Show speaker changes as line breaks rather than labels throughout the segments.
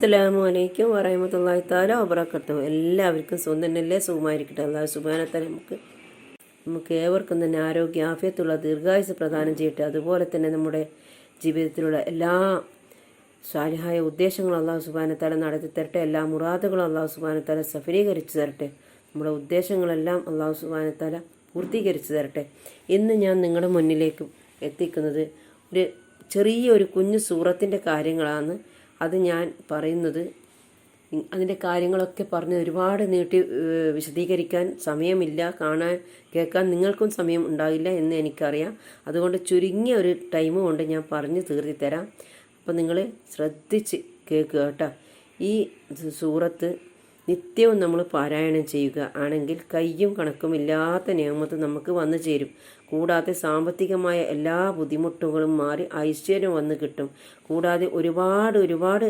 അസ്സലാമു അലൈക്കും വറഹമത്തല്ലാഹി താല വബറക്കത്തു എല്ലാവർക്കും സുഖം തന്നെയല്ലേ? സുഖമായിരിക്കട്ടെ. അള്ളാഹു സുബാനത്തെ നമുക്ക് നമുക്ക് ഏവർക്കും തന്നെ ആരോഗ്യ ആഫ്യത്തുള്ള ദീർഘായുസ് പ്രദാനം ചെയ്യട്ടെ. അതുപോലെ തന്നെ നമ്മുടെ ജീവിതത്തിലുള്ള എല്ലാ സാലിഹായ ഉദ്ദേശങ്ങളും അള്ളാഹു സുബാനത്താല നടത്തി തരട്ടെ. എല്ലാ മുറാദുകളും അള്ളാഹു സുബാനത്താല സഫലീകരിച്ചു തരട്ടെ. നമ്മുടെ ഉദ്ദേശങ്ങളെല്ലാം അള്ളാഹു സുബാനത്താല പൂർത്തീകരിച്ചു തരട്ടെ. ഇന്ന് ഞാൻ നിങ്ങളുടെ മുന്നിലേക്ക് എത്തിക്കുന്നത് ഒരു ചെറിയ ഒരു കുഞ്ഞു സൂറത്തിന്റെ കാര്യങ്ങളാണ്. അത് ഞാൻ പറയുന്നത് അതിന്റെ കാര്യങ്ങളൊക്കെ പറഞ്ഞ് ഒരുപാട് നീട്ടി വിശദീകരിക്കാൻ സമയമില്ല. കാണാൻ കേൾക്കാൻ നിങ്ങൾക്കും സമയം ഉണ്ടാകില്ല എന്ന് എനിക്കറിയാം. അതുകൊണ്ട് ചുരുങ്ങിയ ഒരു ടൈം കൊണ്ട് ഞാൻ പറഞ്ഞു തീർത്തി തരാം അപ്പോൾ നിങ്ങൾ ശ്രദ്ധിച്ച് കേൾക്കുക കേട്ടോ. ഈ സൂറത്ത് നിത്യവും നമ്മൾ പാരായണം ചെയ്യുക. ആണെങ്കിൽ കയ്യും കണക്കും കണക്കുമില്ലാത്ത നിയമത്ത് നമുക്ക് വന്നു ചേരും. കൂടാതെ സാമ്പത്തികമായ എല്ലാ ബുദ്ധിമുട്ടുകളും മാറി ഐശ്വര്യം വന്നു കിട്ടും. കൂടാതെ ഒരുപാട് ഒരുപാട്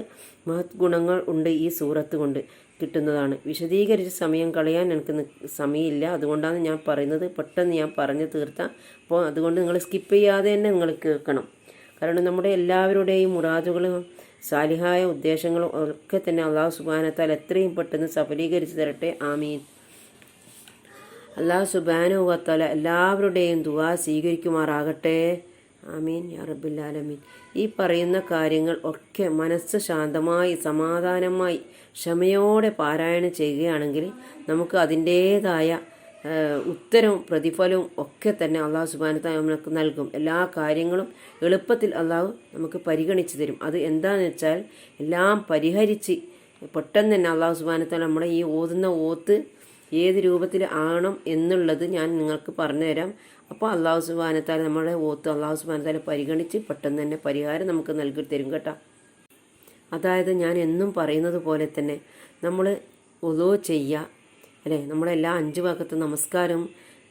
മഹത് ഗുണങ്ങൾ ഉണ്ട് ഈ സൂറത്ത് കൊണ്ട് കിട്ടുന്നതാണ്. വിശദീകരിച്ച് സമയം കളയാൻ എനിക്ക് സമയമില്ല. അതുകൊണ്ടാണ് ഞാൻ പറയുന്നത്. പെട്ടെന്ന് ഞാൻ പറഞ്ഞു തീർത്താം. അപ്പോൾ അതുകൊണ്ട് നിങ്ങൾ സ്കിപ്പ് ചെയ്യാതെ തന്നെ നിങ്ങൾ കേൾക്കണം. കാരണം നമ്മുടെ എല്ലാവരുടെയും മുറാദുകളും സാലിഹായ ഉദ്ദേശങ്ങളും ഒക്കെ തന്നെ അള്ളാഹു സുബാനത്താൽ എത്രയും പെട്ടെന്ന് സഫലീകരിച്ചു തരട്ടെ. ആമീൻ. അള്ളാഹു സുബാനുവത്താല എല്ലാവരുടെയും ദുവാ സ്വീകരിക്കുമാറാകട്ടെ. ആമീൻ. യാ ഈ പറയുന്ന കാര്യങ്ങൾ ഒക്കെ മനസ്സ് ശാന്തമായി സമാധാനമായി ക്ഷമയോടെ പാരായണം ചെയ്യുകയാണെങ്കിൽ നമുക്ക് അതിന്റേതായ ഉത്തരവും പ്രതിഫലവും ഒക്കെ തന്നെ അള്ളാഹു സുബാനത്ത നമുക്ക് നൽകും. എല്ലാ കാര്യങ്ങളും എളുപ്പത്തിൽ അള്ളാഹു നമുക്ക് പരിഗണിച്ചു തരും. അത് എന്താണെന്ന് വെച്ചാൽ എല്ലാം പരിഹരിച്ച് പെട്ടെന്ന് തന്നെ അള്ളാഹു സുബാനത്ത നമ്മുടെ ഈ ഓതുന്ന ഓത്ത് ഏത് രൂപത്തിൽ ആണം എന്നുള്ളത് ഞാൻ നിങ്ങൾക്ക് പറഞ്ഞു തരാം. അപ്പോൾ അള്ളാഹു സുബാനത്താൽ നമ്മുടെ ഓത്ത് അള്ളാഹു സുബാനത്താൽ പരിഗണിച്ച് പെട്ടെന്ന് തന്നെ പരിഹാരം നമുക്ക് നൽകി തരും കേട്ടോ. അതായത് ഞാൻ എന്നും പറയുന്നത് പോലെ തന്നെ നമ്മൾ ഒലോ ചെയ്യുക അല്ലേ? നമ്മളെല്ലാ അഞ്ച് ഭാഗത്ത് നമസ്കാരം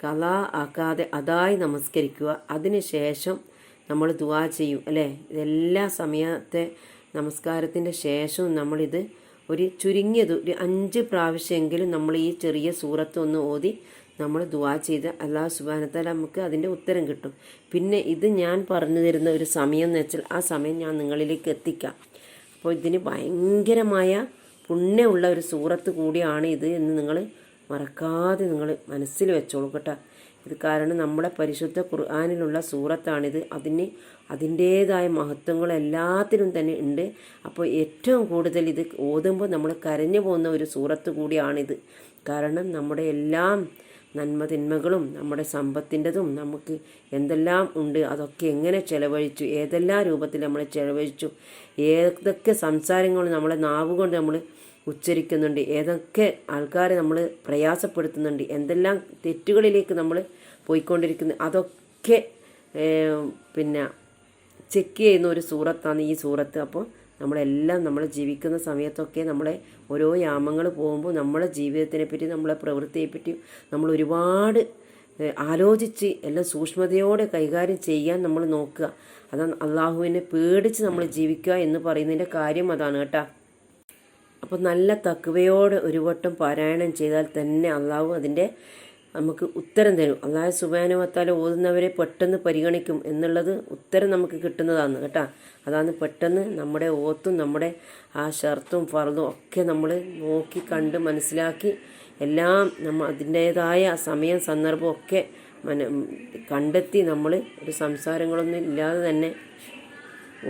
കല ആക്കാതെ അതായി നമസ്കരിക്കുക. അതിനുശേഷം നമ്മൾ ദുവാ ചെയ്യും അല്ലേ? ഇതെല്ലാ സമയത്തെ നമസ്കാരത്തിന്റെ ശേഷവും നമ്മളിത് ഒരു ചുരുങ്ങിയത് ഒരു അഞ്ച് പ്രാവശ്യമെങ്കിലും നമ്മൾ ഈ ചെറിയ സൂറത്ത് ഒന്ന് ഓതി നമ്മൾ ദുവാ ചെയ്ത് അള്ളാഹു സുബാനത്താൽ നമുക്ക് അതിന്റെ ഉത്തരം കിട്ടും. പിന്നെ ഇത് ഞാൻ പറഞ്ഞു തരുന്ന ഒരു സമയം എന്ന് വെച്ചാൽ ആ സമയം ഞാൻ നിങ്ങളിലേക്ക് എത്തിക്കാം. അപ്പോൾ ഇതിന് ഭയങ്കരമായ പുണ്യമുള്ള ഒരു സൂറത്ത് കൂടിയാണ് ഇത് എന്ന് നിങ്ങൾ മറക്കാതെ നിങ്ങൾ മനസ്സിൽ വെച്ചോളൂ കേട്ടോ. ഇത് കാരണം നമ്മുടെ പരിശുദ്ധ ഖുർആാനിലുള്ള സൂറത്താണിത്. അതിന് അതിന്റേതായ മഹത്വങ്ങൾ എല്ലാത്തിനും തന്നെ ഉണ്ട്. അപ്പോൾ ഏറ്റവും കൂടുതൽ ഇത് ഓതുമ്പോൾ നമ്മൾ കരഞ്ഞു പോകുന്ന ഒരു സൂറത്ത് കൂടിയാണിത്. കാരണം നമ്മുടെ എല്ലാം നന്മ തിന്മകളും നമ്മുടെ സമ്പത്തിന്റെതും നമുക്ക് എന്തെല്ലാം ഉണ്ട് അതൊക്കെ എങ്ങനെ ചെലവഴിച്ചു ഏതെല്ലാം രൂപത്തിൽ നമ്മൾ ചെലവഴിച്ചു ഏതൊക്കെ സംസാരങ്ങൾ നമ്മളെ നാവുകൊണ്ട് നമ്മൾ ഉച്ചരിക്കുന്നുണ്ട്. ഏതൊക്കെ ആൾക്കാരെ നമ്മൾ പ്രയാസപ്പെടുത്തുന്നുണ്ട്. എന്തെല്ലാം തെറ്റുകളിലേക്ക് നമ്മൾ പോയിക്കൊണ്ടിരിക്കുന്നു. അതൊക്കെ പിന്നെ ചെക്ക് ചെയ്യുന്ന ഒരു സൂറത്താണ് ഈ സൂറത്ത്. അപ്പോൾ നമ്മളെല്ലാം നമ്മൾ ജീവിക്കുന്ന സമയത്തൊക്കെ നമ്മളെ ഓരോ യാമങ്ങൾ പോകുമ്പോൾ നമ്മളെ ജീവിതത്തിനെ പറ്റി നമ്മളെ പ്രവൃത്തിയെ നമ്മൾ ഒരുപാട് ആലോചിച്ച് എല്ലാം സൂക്ഷ്മതയോടെ കൈകാര്യം ചെയ്യാൻ നമ്മൾ നോക്കുക. അതാണ് അള്ളാഹുവിനെ പേടിച്ച് നമ്മൾ ജീവിക്കുക എന്ന് പറയുന്നതിന്റെ കാര്യം അതാണ് കേട്ടോ. അപ്പോൾ നല്ല തക്കുവയോടെ ഒരു വട്ടം പാരായണം ചെയ്താൽ തന്നെ അള്ളാഹു അതിന്റെ നമുക്ക് ഉത്തരം തരും. അള്ളാഹു സുബാനുവത്താല ഓതുന്നവരെ പെട്ടെന്ന് പരിഗണിക്കും എന്നുള്ളത് ഉത്തരം നമുക്ക് കിട്ടുന്നതാണ് കേട്ടോ. അതാണ് പെട്ടെന്ന് നമ്മുടെ ഓത്തും നമ്മുടെ ആ ഷർത്തും ഫർദും ഒക്കെ നമ്മൾ നോക്കി കണ്ട് മനസ്സിലാക്കി എല്ലാം നമ്മൾ അതിന്റേതായ സമയം സന്ദർഭം ഒക്കെ മന കണ്ടെത്തി നമ്മൾ ഒരു സംസാരങ്ങളൊന്നും ഇല്ലാതെ തന്നെ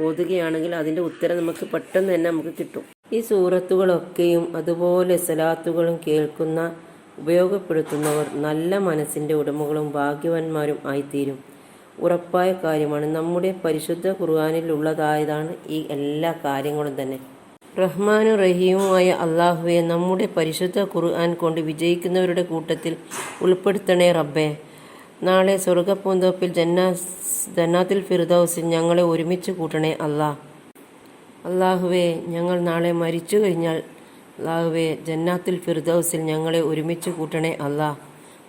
ഓതുകയാണെങ്കിൽ അതിന്റെ ഉത്തരം നമുക്ക് പെട്ടെന്ന് തന്നെ നമുക്ക് കിട്ടും. ഈ സൂറത്തുകളൊക്കെയും അതുപോലെ സലാത്തുകളും കേൾക്കുന്ന ഉപയോഗപ്പെടുത്തുന്നവർ നല്ല മനസ്സിന്റെ ഉടമകളും ഭാഗ്യവാന്മാരും ആയിത്തീരും. ഉറപ്പായ കാര്യമാണ്. നമ്മുടെ പരിശുദ്ധ ഖുർആാനിലുള്ളതായതാണ് ഈ എല്ലാ കാര്യങ്ങളും തന്നെ. റഹ്മാനും റഹീമുമായ അള്ളാഹുവെ നമ്മുടെ പരിശുദ്ധ ഖുർആൻ കൊണ്ട് വിജയിക്കുന്നവരുടെ കൂട്ടത്തിൽ ഉൾപ്പെടുത്തണേ റബ്ബേ. നാളെ സ്വർഗപ്പൂന്തോപ്പിൽ ജന്നാ ജന്നാത്തിൽ ഫിർദൌസിൽ ഞങ്ങളെ ഒരുമിച്ച് കൂട്ടണേ അല്ലാ അള്ളാഹുവെ ഞങ്ങൾ നാളെ മരിച്ചു കഴിഞ്ഞാൽ അള്ളാഹുവെ ജന്നാത്തുൽ ഫിർദൌസിൽ ഞങ്ങളെ ഒരുമിച്ച് കൂട്ടണേ അല്ലാ.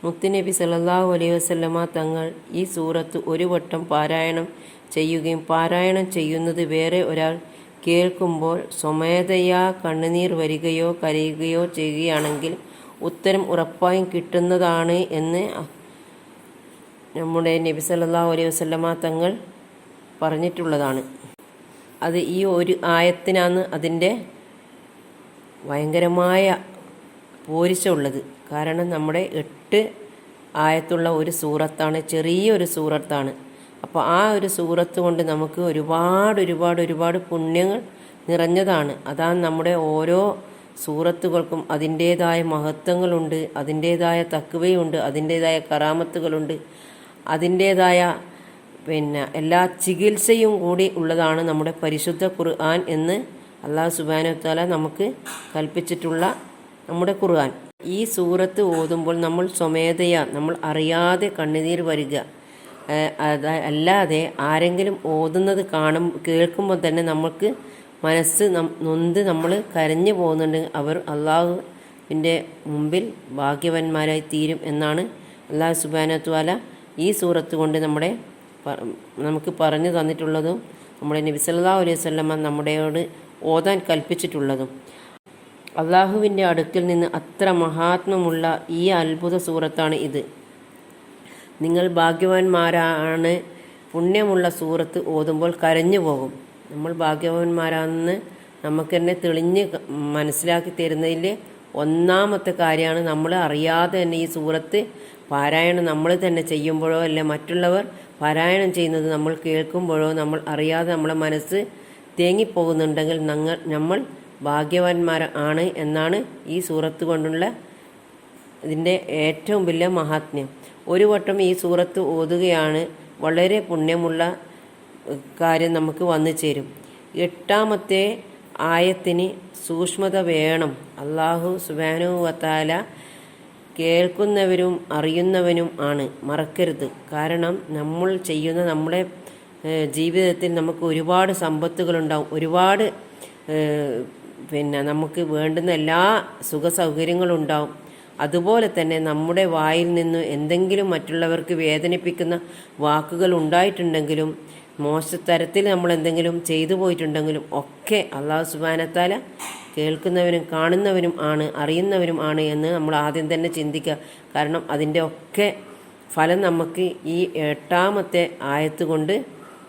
മുത്തുനബി സല്ലല്ലാഹു അലൈഹി വസ്ലമ തങ്ങൾ ഈ സൂറത്ത് ഒരു വട്ടം പാരായണം ചെയ്യുകയും പാരായണം ചെയ്യുന്നത് വേറെ ഒരാൾ കേൾക്കുമ്പോൾ സ്വമേധയാ കണ്ണുനീർ വരികയോ കരയുകയോ ചെയ്യുകയാണെങ്കിൽ ഉത്തരം ഉറപ്പായും കിട്ടുന്നതാണ് എന്ന് നമ്മുടെ നബി സല്ലല്ലാഹു അലൈഹി വസ്ലമ തങ്ങൾ പറഞ്ഞിട്ടുള്ളതാണ്. അത് ഈ ഒരു ആയത്തിനാണ് അതിന്റെ ഭയങ്കരമായ പോരിച്ചുള്ളത് കാരണം നമ്മുടെ എട്ട് ആയത്തുള്ള ഒരു സൂറത്താണ് ചെറിയൊരു സൂറത്താണ്. അപ്പോൾ ആ ഒരു സൂറത്ത് കൊണ്ട് നമുക്ക് ഒരുപാട് ഒരുപാട് ഒരുപാട് പുണ്യങ്ങൾ നിറഞ്ഞതാണ്. അതാണ് നമ്മുടെ ഓരോ സൂറത്തുകൾക്കും അതിന്റേതായ മഹത്വങ്ങളുണ്ട് അതിന്റേതായ തക്കുവയുണ്ട് അതിന്റേതായ കറാമത്തുകളുണ്ട് അതിന്റേതായ പിന്നെ എല്ലാ ചികിത്സയും കൂടി ഉള്ളതാണ് നമ്മുടെ പരിശുദ്ധ ഖുർആൻ എന്ന് അള്ളാഹു സുബാനുത്താല നമുക്ക് കൽപ്പിച്ചിട്ടുള്ള നമ്മുടെ ഖുർആൻ. ഈ സൂറത്ത് ഓതുമ്പോൾ നമ്മൾ സ്വമേധയാ നമ്മൾ അറിയാതെ കണ്ണുനീർ വരിക. അല്ലാതെ ആരെങ്കിലും ഓതുന്നത് കാണും കേൾക്കുമ്പോൾ തന്നെ നമുക്ക് മനസ്സ് നൊന്ത് നമ്മൾ കരഞ്ഞു പോകുന്നുണ്ടെങ്കിൽ അവർ അള്ളാഹുവിന്റെ മുമ്പിൽ ഭാഗ്യവന്മാരായി തീരും എന്നാണ് അള്ളാഹു സുബാനത്വാല ഈ സൂറത്ത് കൊണ്ട് നമ്മുടെ നമുക്ക് പറഞ്ഞു തന്നിട്ടുള്ളതും നമ്മുടെ നബി സല്ലല്ലാഹു അലൈഹി വസല്ലമ നമ്മുടെയോട് ഓതാൻ കൽപ്പിച്ചിട്ടുള്ളതും. അള്ളാഹുവിന്റെ അടുക്കിൽ നിന്ന് അത്ര മഹാത്മമുള്ള ഈ അത്ഭുത സൂറത്താണ് ഇത്. നിങ്ങൾ ഭാഗ്യവാന്മാരാണ് പുണ്യമുള്ള സൂറത്ത് ഓതുമ്പോൾ കരഞ്ഞു പോകും. നമ്മൾ ഭാഗ്യവാന്മാരാണെന്ന് നമുക്ക് തന്നെ തെളിഞ്ഞ് മനസ്സിലാക്കി തരുന്നതിൽ ഒന്നാമത്തെ കാര്യമാണ് നമ്മൾ അറിയാതെ തന്നെ ഈ സൂറത്ത് പാരായണം നമ്മൾ തന്നെ ചെയ്യുമ്പോഴോ അല്ലെ മറ്റുള്ളവർ പാരായണം ചെയ്യുന്നത് നമ്മൾ കേൾക്കുമ്പോഴോ നമ്മൾ അറിയാതെ നമ്മുടെ മനസ്സ് തേങ്ങിപ്പോകുന്നുണ്ടെങ്കിൽ നങ്ങൾ നമ്മൾ ഭാഗ്യവാന്മാർ ആണ് എന്നാണ് ഈ സൂറത്ത് കൊണ്ടുള്ള ഇതിന്റെ ഏറ്റവും വലിയ മഹാത്മ്യം. ഒരു വട്ടം ഈ സൂറത്ത് ഓതുകയാണ് വളരെ പുണ്യമുള്ള കാര്യം നമുക്ക് വന്നു ചേരും. എട്ടാമത്തെ ആയത്തിന് സൂക്ഷ്മത വേണം. അള്ളാഹു സുബാനു വത്താല കേൾക്കുന്നവരും അറിയുന്നവനും ആണ്. മറക്കരുത്. കാരണം നമ്മൾ ചെയ്യുന്ന നമ്മുടെ ജീവിതത്തിൽ നമുക്ക് ഒരുപാട് സമ്പത്തുകളുണ്ടാവും. ഒരുപാട് പിന്നെ നമുക്ക് വേണ്ടുന്ന എല്ലാ സുഖ സൗകര്യങ്ങളും ഉണ്ടാവും അതുപോലെ തന്നെ നമ്മുടെ വായിൽ നിന്ന് എന്തെങ്കിലും മറ്റുള്ളവർക്ക് വേദനിപ്പിക്കുന്ന വാക്കുകൾ ഉണ്ടായിട്ടുണ്ടെങ്കിലും മോശത്തരത്തിൽ നമ്മൾ എന്തെങ്കിലും ചെയ്തു പോയിട്ടുണ്ടെങ്കിലും ഒക്കെ അള്ളാഹു സുബാനത്താല കേൾക്കുന്നവനും കാണുന്നവനും ആണ് അറിയുന്നവരും ആണ് എന്ന് നമ്മൾ ആദ്യം തന്നെ ചിന്തിക്കുക. കാരണം അതിന്റെ ഒക്കെ ഫലം നമുക്ക് ഈ എട്ടാമത്തെ ആയത്ത് കൊണ്ട്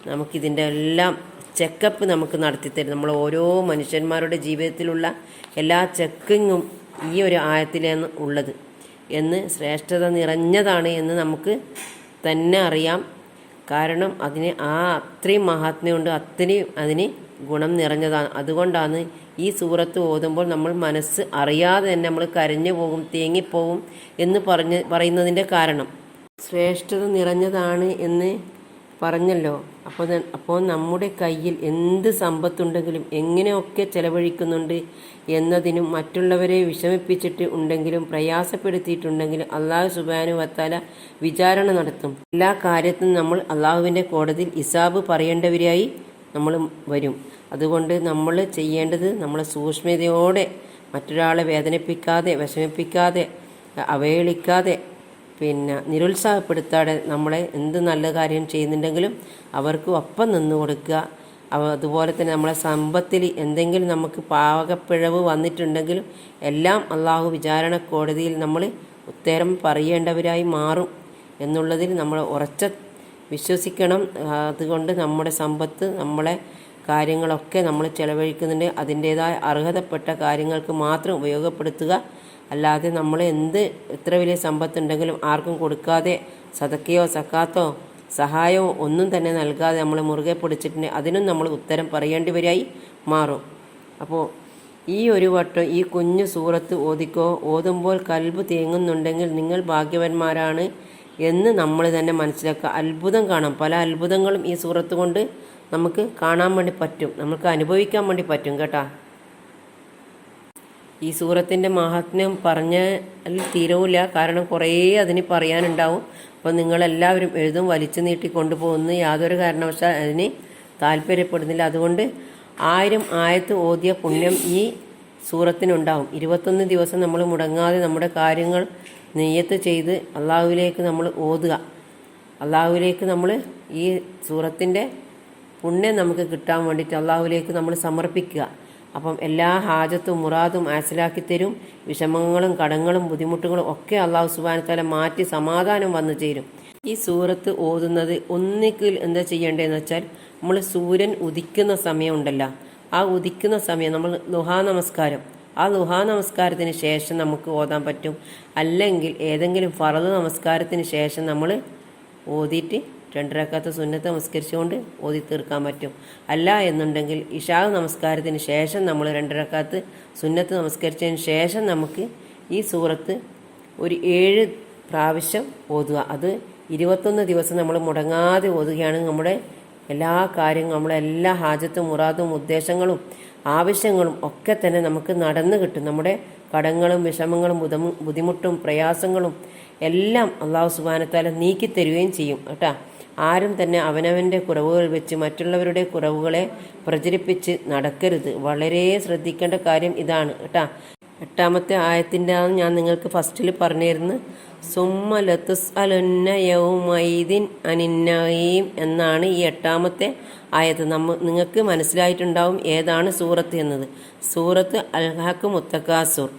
നമുക്കിതിന്റെ എല്ലാം ചെക്കപ്പ് നമുക്ക് നടത്തിത്തരും. നമ്മൾ ഓരോ മനുഷ്യന്മാരുടെ ജീവിതത്തിലുള്ള എല്ലാ ചെക്കിങ്ങും ഈ ഒരു ആയത്തിലാണ് ഉള്ളത് എന്ന് ശ്രേഷ്ഠത നിറഞ്ഞതാണ് എന്ന് നമുക്ക് തന്നെ അറിയാം. കാരണം അതിന് ആ അത്രയും മഹാത്മ്യമുണ്ട് അത്രയും അതിന് ഗുണം നിറഞ്ഞതാണ്. അതുകൊണ്ടാണ് ഈ സൂറത്ത് ഓതുമ്പോൾ നമ്മൾ മനസ്സ് അറിയാതെ തന്നെ നമ്മൾ കരഞ്ഞു പോകും തേങ്ങിപ്പോവും എന്ന് പറഞ്ഞ് പറയുന്നതിന്റെ കാരണം. ശ്രേഷ്ഠത നിറഞ്ഞതാണ് എന്ന് പറഞ്ഞല്ലോ. അപ്പോൾ അപ്പോൾ നമ്മുടെ കയ്യിൽ എന്ത് സമ്പത്തുണ്ടെങ്കിലും എങ്ങനെയൊക്കെ ചെലവഴിക്കുന്നുണ്ട് എന്നതിനും മറ്റുള്ളവരെ വിഷമിപ്പിച്ചിട്ട് ഉണ്ടെങ്കിലും പ്രയാസപ്പെടുത്തിയിട്ടുണ്ടെങ്കിലും അള്ളാഹു സുബാനു വത്താല വിചാരണ നടത്തും. എല്ലാ കാര്യത്തിനും നമ്മൾ അള്ളാഹുവിന്റെ കോടതിയിൽ ഇസാബ് പറയേണ്ടവരായി നമ്മൾ വരും. അതുകൊണ്ട് നമ്മൾ ചെയ്യേണ്ടത് നമ്മൾ സൂക്ഷ്മതയോടെ മറ്റൊരാളെ വേദനിപ്പിക്കാതെ വിഷമിപ്പിക്കാതെ അവഹേളിക്കാതെ പിന്നെ നിരുത്സാഹപ്പെടുത്താതെ നമ്മളെ എന്ത് നല്ല കാര്യം ചെയ്യുന്നുണ്ടെങ്കിലും അവർക്ക് ഒപ്പം നിന്ന് കൊടുക്കുക. അതുപോലെ തന്നെ നമ്മളെ സമ്പത്തിൽ എന്തെങ്കിലും നമുക്ക് പാകപ്പിഴവ് വന്നിട്ടുണ്ടെങ്കിലും എല്ലാം അള്ളാഹു വിചാരണ കോടതിയിൽ നമ്മൾ ഉത്തരം പറയേണ്ടവരായി മാറും. എന്നുള്ളതിൽ നമ്മൾ ഉറച്ച വിശ്വസിക്കണം. അതുകൊണ്ട് നമ്മുടെ സമ്പത്ത് നമ്മളെ കാര്യങ്ങളൊക്കെ നമ്മൾ ചെലവഴിക്കുന്നുണ്ട്. അതിന്റേതായ അർഹതപ്പെട്ട കാര്യങ്ങൾക്ക് മാത്രം ഉപയോഗപ്പെടുത്തുക. അല്ലാതെ നമ്മൾ എന്ത് എത്ര വലിയ സമ്പത്തുണ്ടെങ്കിലും ആർക്കും കൊടുക്കാതെ സതക്കയോ സക്കാത്തോ സഹായമോ ഒന്നും തന്നെ നൽകാതെ നമ്മൾ മുറുകെ പിടിച്ചിട്ടുണ്ടെങ്കിൽ അതിനും നമ്മൾ ഉത്തരം പറയേണ്ടി വരായി മാറും. അപ്പോൾ ഈ ഒരു വട്ടം ഈ കുഞ്ഞു സൂറത്ത് ഓതിക്കോ ഓതുമ്പോൾ കൽബ് തേങ്ങുന്നുണ്ടെങ്കിൽ നിങ്ങൾ ഭാഗ്യവന്മാരാണ്. എന്ന് നമ്മൾ തന്നെ മനസ്സിലാക്കുക. അത്ഭുതം കാണാം. പല അത്ഭുതങ്ങളും ഈ സൂറത്ത് കൊണ്ട് നമുക്ക് കാണാൻ വേണ്ടി പറ്റും. നമുക്ക് അനുഭവിക്കാൻ വേണ്ടി പറ്റും കേട്ടാ. ഈ സൂറത്തിന്റെ മഹാത്മ്യം പറഞ്ഞാൽ തീരവില്ല കാരണം കുറേ അതിന് പറയാനുണ്ടാവും. അപ്പോൾ നിങ്ങളെല്ലാവരും എഴുതും വലിച്ചു നീട്ടി കൊണ്ടുപോകുന്ന യാതൊരു കാരണവശാൽ അതിന് താല്പര്യപ്പെടുന്നില്ല. അതുകൊണ്ട് ആയിരം ആയത്ത് ഓതിയ പുണ്യം ഈ സൂറത്തിനുണ്ടാവും. ഇരുപത്തൊന്ന് ദിവസം നമ്മൾ മുടങ്ങാതെ നമ്മുടെ കാര്യങ്ങൾ നെയ്യത്ത് ചെയ്ത് അള്ളാഹുവിലേക്ക് നമ്മൾ ഓതുക. അള്ളാഹുവിലേക്ക് നമ്മൾ ഈ സൂറത്തിന്റെ പുണ്യം നമുക്ക് കിട്ടാൻ വേണ്ടിയിട്ട് അള്ളാഹുവിലേക്ക് നമ്മൾ സമർപ്പിക്കുക. അപ്പം എല്ലാ ഹാജത്തും മുറാദും ആസിലാക്കി തരും. വിഷമങ്ങളും കടങ്ങളും ബുദ്ധിമുട്ടുകളും ഒക്കെ അള്ളാഹു സുബാനത്താലെ മാറ്റി സമാധാനം വന്നു ചേരും. ഈ സൂറത്ത് ഓതുന്നത് ഒന്നിക്കിൽ എന്താ ചെയ്യേണ്ടതെന്ന് വെച്ചാൽ നമ്മൾ സൂര്യൻ ഉദിക്കുന്ന സമയമുണ്ടല്ലോ ആ ഉദിക്കുന്ന സമയം നമ്മൾ ലുഹാ നമസ്കാരം. ആ ദുഹാ നമസ്കാരത്തിന് ശേഷം നമുക്ക് ഓതാൻ പറ്റും. അല്ലെങ്കിൽ ഏതെങ്കിലും ഫറദ് നമസ്കാരത്തിന് ശേഷം നമ്മൾ ഓതിയിട്ട് രണ്ടരക്കാത്ത സുന്നത്ത് നമസ്കരിച്ചുകൊണ്ട് ഓതി തീർക്കാൻ പറ്റും. അല്ല എന്നുണ്ടെങ്കിൽ ഇഷാ നമസ്കാരത്തിന് ശേഷം നമ്മൾ രണ്ടരക്കാത്ത് സുന്നത്ത് നമസ്കരിച്ചതിന് ശേഷം നമുക്ക് ഈ സൂറത്ത് ഒരു ഏഴ് പ്രാവശ്യം ഓതുക. അത് ഇരുപത്തൊന്ന് ദിവസം നമ്മൾ മുടങ്ങാതെ ഓതുകയാണ്. നമ്മുടെ എല്ലാ കാര്യങ്ങളും നമ്മുടെ എല്ലാ ഹാജത്തും മുറാദും ഉദ്ദേശങ്ങളും ആവശ്യങ്ങളും ഒക്കെ തന്നെ നമുക്ക് നടന്നു കിട്ടും. നമ്മുടെ കടങ്ങളും വിഷമങ്ങളും ബുദ്ധമു- ബുദ്ധിമുട്ടും പ്രയാസങ്ങളും എല്ലാം അള്ളാഹു സുബാനത്താല നീക്കിത്തരുകയും ചെയ്യും കേട്ടാ. ആരും തന്നെ അവനവന്റെ കുറവുകൾ വെച്ച് മറ്റുള്ളവരുടെ കുറവുകളെ പ്രചരിപ്പിച്ച് നടക്കരുത്. വളരെ ശ്രദ്ധിക്കേണ്ട കാര്യം ഇതാണ് കേട്ടാ. എട്ടാമത്തെ ആയത്തിന്റെ ആണ് ഞാൻ നിങ്ങൾക്ക് ഫസ്റ്റിൽ പറഞ്ഞിരുന്നു. സുമ്മ ലത്തുസ് അലുന്ന യൗമൈദിൻ അനിന്നയും എന്നാണ് ഈ എട്ടാമത്തെ ആയത്ത് നമ്മ നിങ്ങൾക്ക് മനസ്സിലായിട്ടുണ്ടാവും ഏതാണ് സൂറത്ത് എന്നത്. സൂറത്ത് അൽഹാക്ക് മുത്തക്കാസൂർ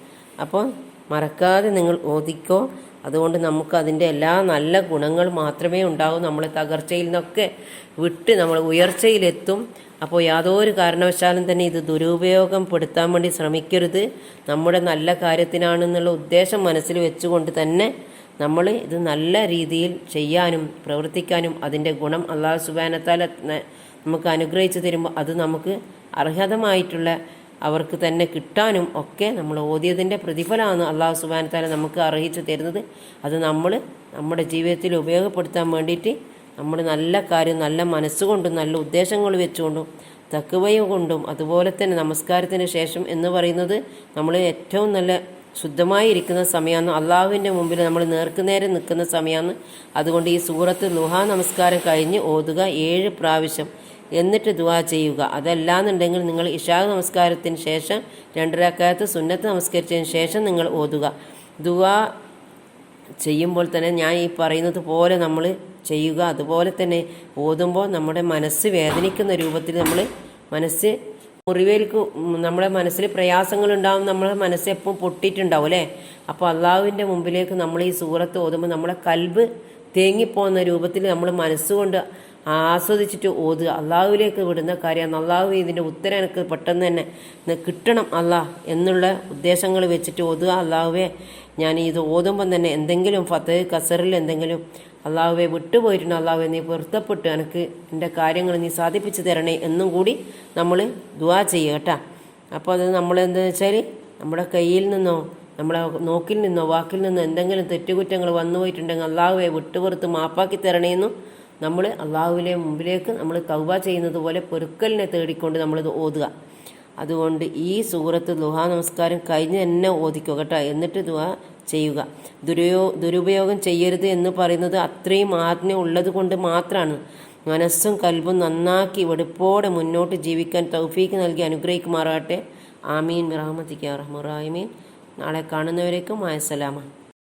അപ്പോൾ മറക്കാതെ നിങ്ങൾ ഓതിക്കോ. അതുകൊണ്ട് നമുക്ക് അതിന്റെ എല്ലാ നല്ല ഗുണങ്ങൾ മാത്രമേ ഉണ്ടാവും. നമ്മളെ തകർച്ചയിൽ നിന്നൊക്കെ വിട്ട് നമ്മൾ ഉയർച്ചയിലെത്തും. അപ്പോൾ യാതൊരു കാരണവശാലും തന്നെ ഇത് ദുരുപയോഗം പെടുത്താൻ വേണ്ടി ശ്രമിക്കരുത്. നമ്മുടെ നല്ല കാര്യത്തിനാണെന്നുള്ള ഉദ്ദേശം മനസ്സിൽ വെച്ചുകൊണ്ട് തന്നെ നമ്മൾ ഇത് നല്ല രീതിയിൽ ചെയ്യാനും പ്രവർത്തിക്കാനും അതിന്റെ ഗുണം അള്ളാഹു സുബാനത്താല നമുക്ക് അനുഗ്രഹിച്ചു തരുമ്പോൾ അത് നമുക്ക് അർഹതമായിട്ടുള്ള അവർക്ക് തന്നെ കിട്ടാനും ഒക്കെ നമ്മൾ ഓതിയതിന്റെ പ്രതിഫലമാണ് അള്ളാഹു സുബാനത്താല നമുക്ക് അർഹിച്ചു തരുന്നത്. അത് നമ്മൾ നമ്മുടെ ജീവിതത്തിൽ ഉപയോഗപ്പെടുത്താൻ വേണ്ടിയിട്ട് നമ്മൾ നല്ല കാര്യം നല്ല മനസ്സുകൊണ്ടും നല്ല ഉദ്ദേശങ്ങൾ വെച്ചുകൊണ്ടും തക്കുവയും കൊണ്ടും അതുപോലെ തന്നെ നമസ്കാരത്തിന് ശേഷം എന്ന് പറയുന്നത് നമ്മൾ ഏറ്റവും നല്ല ശുദ്ധമായി ഇരിക്കുന്ന സമയമാണ്. അള്ളാഹുവിന്റെ മുമ്പിൽ നമ്മൾ നേർക്കുനേരെ നിൽക്കുന്ന സമയമാണ്. അതുകൊണ്ട് ഈ സൂറത്ത് ലുഹാ നമസ്കാരം കഴിഞ്ഞ് ഓതുക ഏഴ് പ്രാവശ്യം. എന്നിട്ട് ദുവാ ചെയ്യുക. അതല്ലാന്നുണ്ടെങ്കിൽ നിങ്ങൾ ഇഷാ നമസ്കാരത്തിന് ശേഷം രണ്ടരക്കാലത്ത് സുന്നത്ത് നമസ്കരിച്ചതിന് ശേഷം നിങ്ങൾ ഓതുക. ദുവാ ചെയ്യുമ്പോൾ തന്നെ ഞാൻ ഈ പറയുന്നത് പോലെ നമ്മൾ ചെയ്യുക. അതുപോലെ തന്നെ ഓതുമ്പോൾ നമ്മുടെ മനസ്സ് വേദനിക്കുന്ന രൂപത്തിൽ നമ്മൾ മനസ്സ് മുറിവേൽക്ക് നമ്മുടെ മനസ്സിൽ പ്രയാസങ്ങൾ ഉണ്ടാവും നമ്മുടെ മനസ്സ് എപ്പോൾ പൊട്ടിയിട്ടുണ്ടാവും അല്ലേ? അപ്പോൾ അള്ളാഹുവിന്റെ മുമ്പിലേക്ക് നമ്മൾ ഈ സൂറത്ത് ഓതുമ്പോൾ നമ്മളെ കൽബ് തേങ്ങിപ്പോകുന്ന രൂപത്തിൽ നമ്മൾ മനസ്സുകൊണ്ട് ആസ്വദിച്ചിട്ട് ഓതുക. അള്ളാഹുവിലേക്ക് വിടുന്ന കാര്യമാണ്. അള്ളാഹു ഇതിന്റെ ഉത്തരം എനിക്ക് പെട്ടെന്ന് തന്നെ കിട്ടണം അള്ളാഹ് എന്നുള്ള ഉദ്ദേശങ്ങൾ വെച്ചിട്ട് ഓതുക. അള്ളാഹുവെ ഞാൻ ഇത് ഓതുമ്പം തന്നെ എന്തെങ്കിലും ഫത്ത് കസറിൽ എന്തെങ്കിലും അള്ളാഹുവെ വിട്ടുപോയിട്ടുണ്ട് അള്ളാഹുവെ നീ പൊരുത്തപ്പെട്ട് എനിക്ക് എന്റെ കാര്യങ്ങൾ നീ സാധിപ്പിച്ചു തരണേ എന്നും കൂടി നമ്മൾ ദുവാ ചെയ്യുക കേട്ടാ. അപ്പോൾ അത് നമ്മൾ എന്താണെന്ന് വെച്ചാൽ നമ്മുടെ കയ്യിൽ നിന്നോ നമ്മളെ നോക്കിൽ നിന്നോ വാക്കിൽ നിന്നോ എന്തെങ്കിലും തെറ്റുകുറ്റങ്ങൾ വന്നു പോയിട്ടുണ്ടെങ്കിൽ അള്ളാഹുവെ വിട്ടുപുറത്ത് മാപ്പാക്കി തരണേന്നും നമ്മൾ അള്ളാഹുവിലെ മുമ്പിലേക്ക് നമ്മൾ തൗബ ചെയ്യുന്നത് പോലെ പൊരുക്കലിനെ തേടിക്കൊണ്ട് നമ്മളിത് ഓതുക. അതുകൊണ്ട് ഈ സൂറത്ത് ദുഹാ നമസ്കാരം കഴിഞ്ഞ് തന്നെ ഓദിക്കുക കേട്ടോ. എന്നിട്ട് ദുഹാ ചെയ്യുക. ദുരുപയോ ദുരുപയോഗം ചെയ്യരുത് എന്ന് പറയുന്നത് അത്രയും ആജ്ഞ ഉള്ളത് കൊണ്ട് മാത്രമാണ് മനസ്സും കൽബും നന്നാക്കി വെടുപ്പോടെ മുന്നോട്ട് ജീവിക്കാൻ തൗഫീക്ക് നൽകി അനുഗ്രഹിക്കുമാറാകട്ടെ. ആമീൻ. റഹ്മത്തിക്ക് റഹ്മുറായ്മീൻ നാളെ കാണുന്നവരേക്കും മായസലാമ